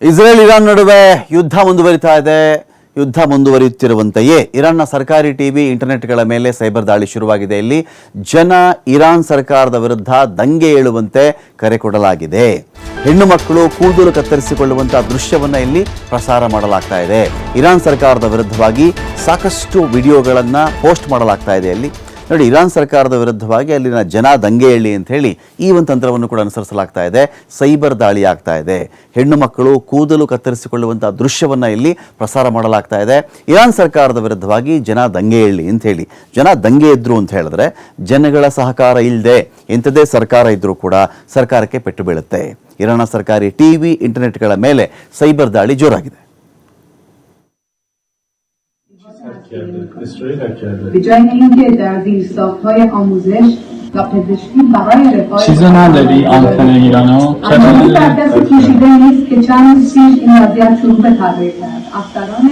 Israel Iran ನಡುವೆ ಯುದ್ಧ ಮುಂದುವರಿತಾ ಇದೆ. ಯುದ್ಧ ಮುಂದುವರಿಯುತ್ತಿರುವಂತೆಯೇ ಇರಾನ್ನ ಸರ್ಕಾರಿ ಟಿವಿ ಇಂಟರ್ನೆಟ್ಗಳ ಮೇಲೆ ಸೈಬರ್ ದಾಳಿ ಶುರುವಾಗಿದೆ. ಇಲ್ಲಿ ಜನ ಇರಾನ್ ಸರ್ಕಾರದ ವಿರುದ್ಧ ದಂಗೆ ಏಳುವಂತೆ ಕರೆ ಕೊಡಲಾಗಿದೆ. ಹೆಣ್ಣು ಮಕ್ಕಳು ಕೂದಲು ಕತ್ತರಿಸಿಕೊಳ್ಳುವಂತಹ ದೃಶ್ಯವನ್ನು ಇಲ್ಲಿ ಪ್ರಸಾರ ಮಾಡಲಾಗ್ತಾ ಇದೆ. ಇರಾನ್ ಸರ್ಕಾರದ ವಿರುದ್ಧವಾಗಿ ಸಾಕಷ್ಟು ವಿಡಿಯೋಗಳನ್ನು ಪೋಸ್ಟ್ ಮಾಡಲಾಗ್ತಾ ಇದೆ. ಅಲ್ಲಿ ನೋಡಿ, ಇರಾನ್ ಸರ್ಕಾರದ ವಿರುದ್ಧವಾಗಿ ಅಲ್ಲಿನ ಜನ ದಂಗೆ ಹೇಳಿ ಅಂತ ಹೇಳಿ ಈ ಒಂದು ತಂತ್ರವನ್ನು ಕೂಡ ಅನುಸರಿಸಲಾಗ್ತಾ ಇದೆ. ಸೈಬರ್ ದಾಳಿ ಆಗ್ತಾ ಇದೆ. ಹೆಣ್ಣು ಮಕ್ಕಳು ಕೂದಲು ಕತ್ತರಿಸಿಕೊಳ್ಳುವಂತಹ ದೃಶ್ಯವನ್ನು ಇಲ್ಲಿ ಪ್ರಸಾರ ಮಾಡಲಾಗ್ತಾ ಇದೆ. ಇರಾನ್ ಸರ್ಕಾರದ ವಿರುದ್ಧವಾಗಿ ಜನ ದಂಗೆ ಹೇಳಿ ಅಂತ ಹೇಳಿ. ಜನ ದಂಗೆ ಇದ್ರು ಅಂತ ಹೇಳಿದ್ರೆ ಜನಗಳ ಸಹಕಾರ ಇಲ್ಲದೆ ಇಂಥದ್ದೇ ಸರ್ಕಾರ ಇದ್ದರೂ ಕೂಡ ಸರ್ಕಾರಕ್ಕೆ ಪೆಟ್ಟು ಬೀಳುತ್ತೆ. ಇರಾನ್ನ ಸರ್ಕಾರಿ ಟಿವಿ, ಇಂಟರ್ನೆಟ್ಗಳ ಮೇಲೆ ಸೈಬರ್ ದಾಳಿ ಜೋರಾಗಿದೆ. به جای اینکه در زیر ساختهای آموزش و پزشکی برای رفاه چیزی نداری آنتن ایرانو اما در دست کشیده نیست که چند روز پیش این وضعیت شروع به تغییر کرد. افسران